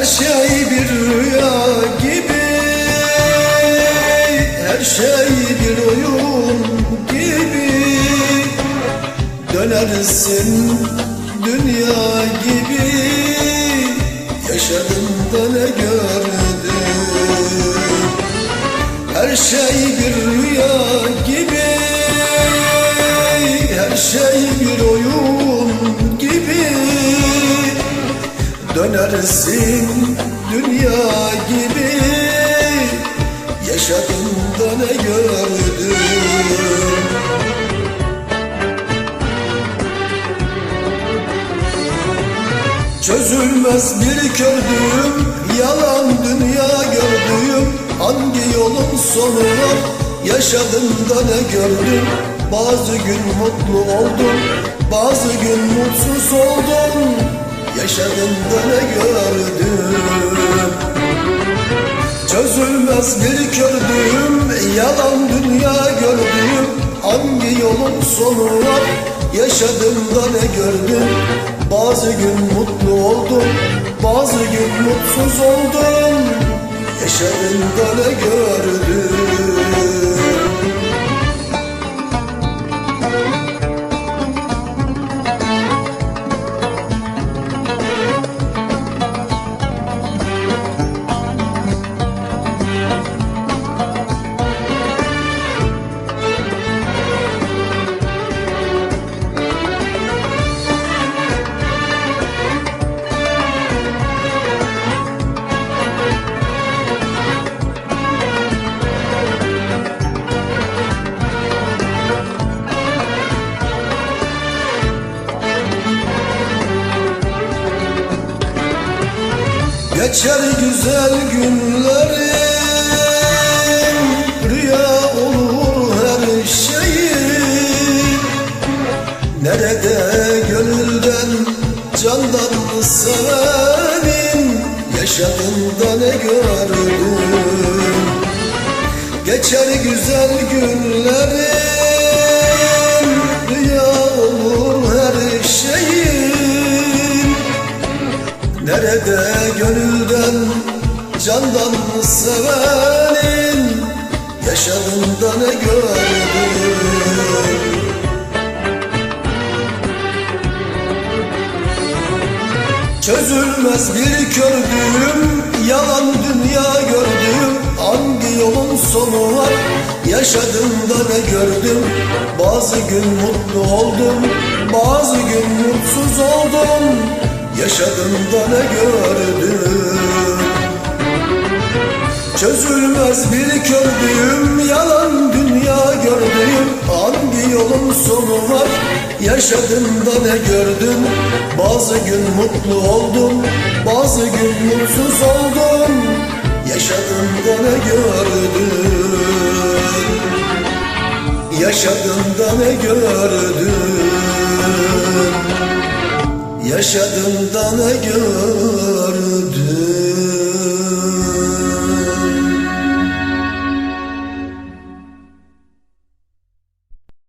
Her şey bir rüya gibi Her şey bir oyun gibi. Dönersin dünya gibi Yaşadım da ne gördüm? Her şey Dönersin dünya gibi. Yaşadın da ne gördün? Çözülmez bir kördüğüm Yalan dünya gördüğüm. Hangi yolun sonu var Yaşadım ne gördüm Bazı gün mutlu oldum Bazı gün mutsuz oldum Yaşadım da ne gördüm. Çözülmez bir kördüğüm Yalan dünya gördüğüm Hangi yolun sonu var? Yaşadım da ne gördüm. Bazı gün mutlu oldum Bazı gün mutsuz oldum. Yaşadım da ne gördüm Geçer güzel günlerim Rüya olur her şeyim. Nerede gönülden candan sevenim Yaşadığında ne gördüm? Geçer güzel günlerim candan sevenin Yaşadığında ne gördüm Çözülmez bir kördüğüm Yalan dünya gördüğüm Hangi yolun sonu var Yaşadığımda ne gördüm? Bazı gün mutlu oldum Bazı gün mutsuz oldum. Yaşadığımda ne gördüm Çözülmez bir kördüğüm Yalan dünya gördüğüm Hangi yolun sonu var? Yaşadığımda ne gördüm? Bazı gün mutlu oldum Bazı gün mutsuz oldum. Yaşadığımda ne gördüm? Yaşadığımda ne gördüm? Yaşadığımda ne gördüm